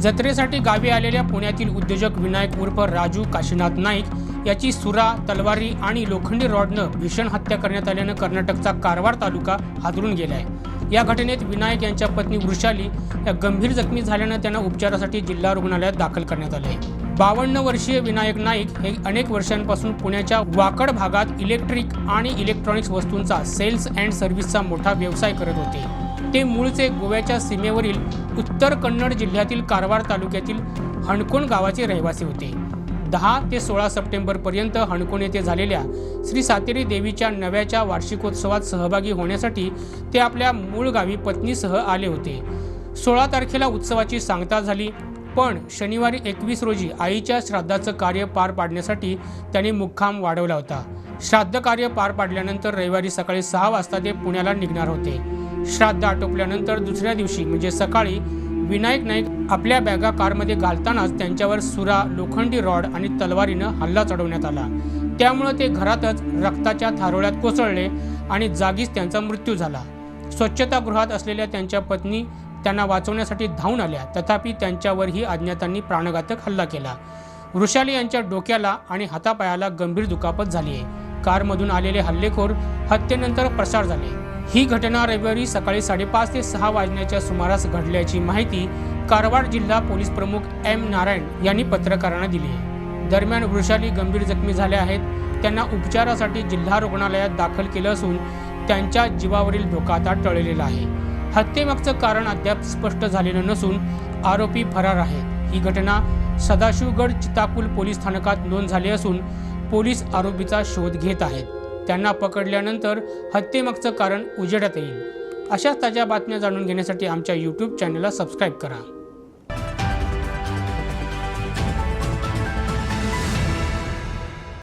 जत्रेसाठी गावी आलेल्या पुण्यातील उद्योजक विनायक उर्फ राजू काशीनाथ नाईक याची सुरा तलवारी आणि लोखंडी रॉडनं भीषण हत्या करण्यात आल्यानं कर्नाटकचा कारवार तालुका हादरून गेलाय. या घटनेत विनायक यांच्या पत्नी वृषाली या गंभीर जखमी झाल्यानं त्यांना उपचारासाठी जिल्हा रुग्णालयात दाखल करण्यात आले बावन्न वर्षीय विनायक नाईक हे अनेक वर्षांपासून पुण्याच्या वाकड भागात इलेक्ट्रिक आणि इलेक्ट्रॉनिक्स वस्तूंचा सेल्स अँड सर्व्हिसचा मोठा व्यवसाय करत होते. ते मूळचे गोव्याच्या सीमेवरील उत्तर कन्नड जिल्ह्यातील कारवार तालुक्यातील हणकोण गावाचे रहिवासी होते. दहा ते सोळा सप्टेंबरपर्यंत हणकोण येथे झालेल्या श्री सातेरी देवीच्या नव्याच्या वार्षिकोत्सवात सहभागी होण्यासाठी ते आपल्या मूळ गावी पत्नीसह आले होते. सोळा तारखेला उत्सवाची सांगता झाली पण शनिवारी एकवीस रोजी आईच्या श्राद्धाचं कार्य पार पाडण्यासाठी त्यांनी मुक्काम वाढवला होता. श्राद्ध कार्य पार पाडल्यानंतर रविवारी सकाळी सहा वाजता ते पुण्याला निघणार होते. श्राद्ध आटोपल्यानंतर दुसऱ्या दिवशी म्हणजे सकाळी विनायक नाईक आपल्या बॅगा कारमध्ये घालतानाच त्यांच्यावर सुरा लोखंडी रॉड आणि तलवारीनं हल्ला चढवण्यात आला. त्यामुळे ते घरातच रक्ताच्या थारोळ्यात कोसळले आणि जागीच त्यांचा मृत्यू झाला. स्वच्छतागृहात असलेल्या त्यांच्या पत्नी त्यांना वाचवण्यासाठी धावून आल्या. तथापि त्यांच्यावरही अज्ञातांनी प्राणघातक हल्ला केला. वृषाली यांच्या डोक्याला आणि हातापायाला गंभीर दुखापत झाली आहे कारमधून आलेले हल्लेखोर हत्येनंतर प्रसार झाले. ही घटना रविवारी सकाळी साडेपाच ते सहा वाजण्याच्या सुमारास घडल्याची माहिती कारवार जिल्हा पोलीस प्रमुख एम नारायण यांनी पत्रकारांना दिली आहे. दरम्यान वृषाली गंभीर जखमी झाल्या आहेत. त्यांना उपचारासाठी जिल्हा रुग्णालयात दाखल केलं असून त्यांच्या जीवावरील धोका आता टळलेला आहे. हत्येमागचं कारण अद्याप स्पष्ट झालेलं नसून आरोपी फरार आहेत. ही घटना सदाशिवगड चितापूल पोलीस स्थानकात नोंद झाली असून पोलीस आरोपीचा शोध घेत आहेत. त्यांना पकडल्यानंतर हत्येमागचं कारण उजेडात येईल. अशाच ताज्या बातम्या जाणून घेण्यासाठी आमच्या यूट्यूब चॅनलला सबस्क्राईब करा.